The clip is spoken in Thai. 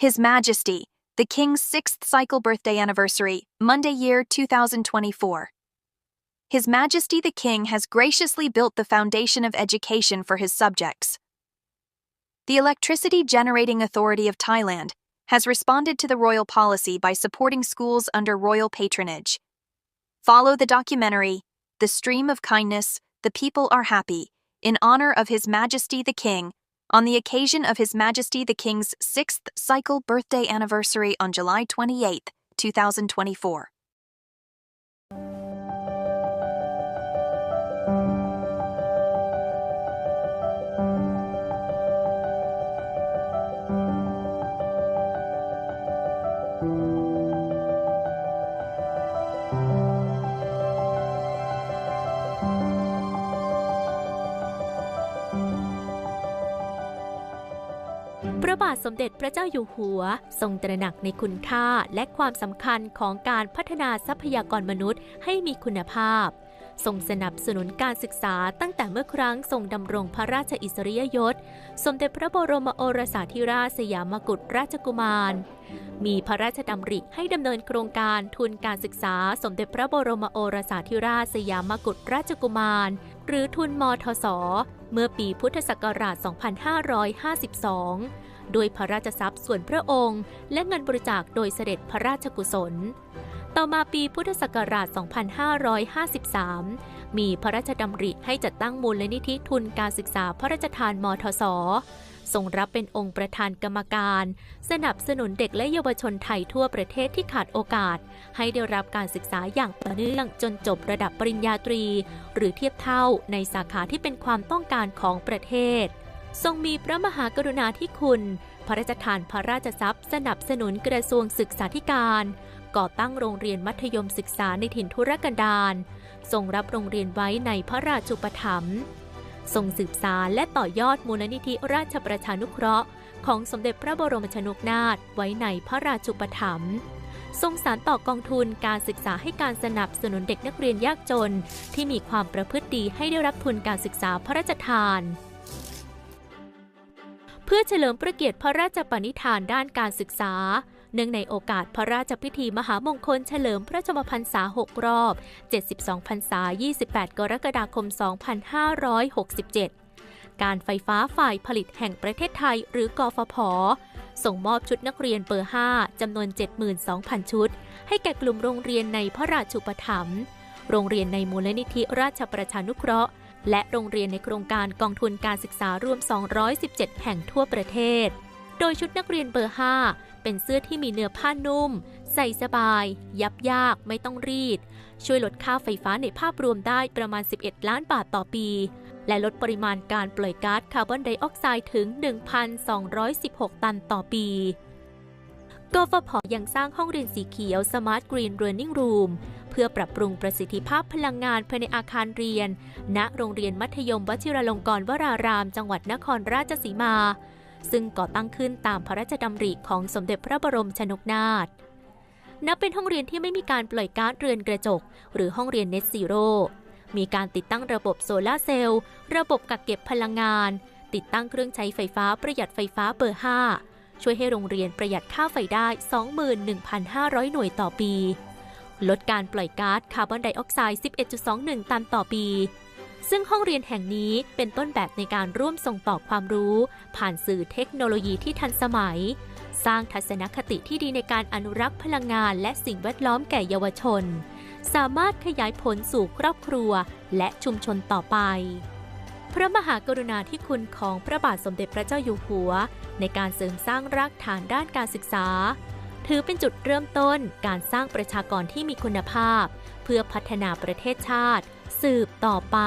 His Majesty, the King's sixth cycle birthday anniversary, Monday year 2024. His Majesty the King has graciously built the foundation of education for his subjects. The Electricity Generating Authority of Thailand has responded to the royal policy by supporting schools under royal patronage. Follow the documentary, The Stream of Kindness, The People Are Happy, in honor of His Majesty the King, on the occasion of His Majesty the King's sixth cycle birthday anniversary on July 28, 2024. ระบาทสมเด็จพระเจ้าอยู่หัว ทรงตระหนักในคุณค่าและความสำคัญของการพัฒนาทรัพยากรมนุษย์ให้มีคุณภาพทรงสนับสนุนการศึกษาตั้งแต่เมื่อครั้งทรงดำรงพระราชอิสริยยศ สมเด็จพระบรมโอรสาธิราชสยามกุฎราชกุมาร มีพระราชดำริให้ดำเนินโครงการทุนการศึกษา สมเด็จพระบรมโอรสาธิราชสยามกุฎราชกุมาร หรือทุนมทศ เมื่อปีพุทธศักราช 2552 โดยพระราชทรัพย์ส่วนพระองค์ และเงินบริจาคโดยเสด็จพระราชกุศล ต่อมาปีพุทธศักราช 2553 มีพระราชดำริให้จัดตั้งมูลนิธิทุนการศึกษาพระราชทานมทศทรงรับเป็นองค์ประธานกรรมการ สนับสนุนเด็กและเยาวชนไทยทั่วประเทศที่ขาดโอกาส ให้ได้รับการศึกษาอย่างต่อเนื่องจนจบระดับปริญญาตรี หรือเทียบเท่าในสาขาที่เป็นความต้องการของประเทศ ทรงมีพระมหากรุณาธิคุณ พระราชทานพระราชทรัพย์ สนับสนุนกระทรวงศึกษาธิการ ก่อตั้งโรงเรียนมัธยมศึกษาในถิ่นทุรกันดารทรงรับโรงเรียนไว้ในพระราชูปถัมภ์ทรงสืบสารและต่อยอดมูลนิธิราชประชานุเคราะห์ ของสมเด็จพระบรมชนกนาถไว้ในพระราชูปถัมภ์ทรงสารต่อกองทุนการศึกษาให้การสนับสนุนเด็กนักเรียนยากจน ที่มีความประพฤติดีให้ได้รับทุนการศึกษาพระราชทาน เพื่อเฉลิมพระเกียรติพระราชปณิธานด้านการศึกษา เนื่องในโอกาสพระราชพิธีมหามงคลเฉลิมพระชมพรรษา 6 รอบ 72 พรรษา 28 กรกฎาคม 2567 การไฟฟ้าฝ่ายผลิตแห่งประเทศไทยหรือกฟผส่งมอบชุดนักเรียนเบอร์ 5 จำนวน 72,000 ชุด ให้แก่กลุ่มโรงเรียนในพระราชูปถัมภ์โรงเรียนในมูลนิธิราชประชานุเคราะห์ และโรงเรียนในโครงการกองทุนการศึกษารวม 217 แห่งทั่วประเทศ โดยชุดนักเรียนเบอร์ 5 เป็นเสื้อที่มีเนื้อผ้านุ่ม ใส่สบาย ยับยาก ไม่ต้องรีด ช่วยลดค่าไฟฟ้าในภาพรวมได้ประมาณ 11 ล้านบาทต่อปี และลดปริมาณการปล่อยก๊าซคาร์บอนไดออกไซด์ถึง 1,216 ตันต่อปีกฟผยังสร้างห้องเรียนสีเขียว Smart Green Learning Room เพื่อปรับปรุงประสิทธิภาพพลังงานภายในอาคารเรียน ณโรงเรียนมัธยมวชิรลงกรณ์วราราม จังหวัดนครราชสีมา ซึ่งก่อตั้งขึ้นตามพระราชดำริของสมเด็จพระบรมชนกนาถนับเป็นห้องเรียนที่ไม่มีการปล่อยก๊าซเรือนกระจก หรือห้องเรียนเน็ตซีโร่มีการติดตั้งระบบโซลาเซลล์ ระบบกักเก็บพลังงาน ติดตั้งเครื่องใช้ไฟฟ้าประหยัดไฟฟ้าเบอร์ 5 ช่วยให้โรงเรียนประหยัดค่าไฟได้ 21,500 หน่วยต่อปี ลดการปล่อยก๊าซคาร์บอนไดออกไซด์ 11.21 ตันต่อปี ซึ่งห้องเรียนแห่งนี้เป็นต้นแบบในการร่วมส่งต่อความรู้ ผ่านสื่อเทคโนโลยีที่ทันสมัย สร้างทัศนคติที่ดีในการอนุรักษ์พลังงานและสิ่งแวดล้อมแก่เยาวชน สามารถขยายผลสู่ครอบครัวและชุมชนต่อไป พระมหากรุณาธิคุณของพระบาทสมเด็จพระเจ้าอยู่หัว ในการเสริมสร้างรากฐานด้านการศึกษา ถือเป็นจุดเริ่มต้นการสร้างประชากรที่มีคุณภาพ เพื่อพัฒนาประเทศชาติ สืบต่อไป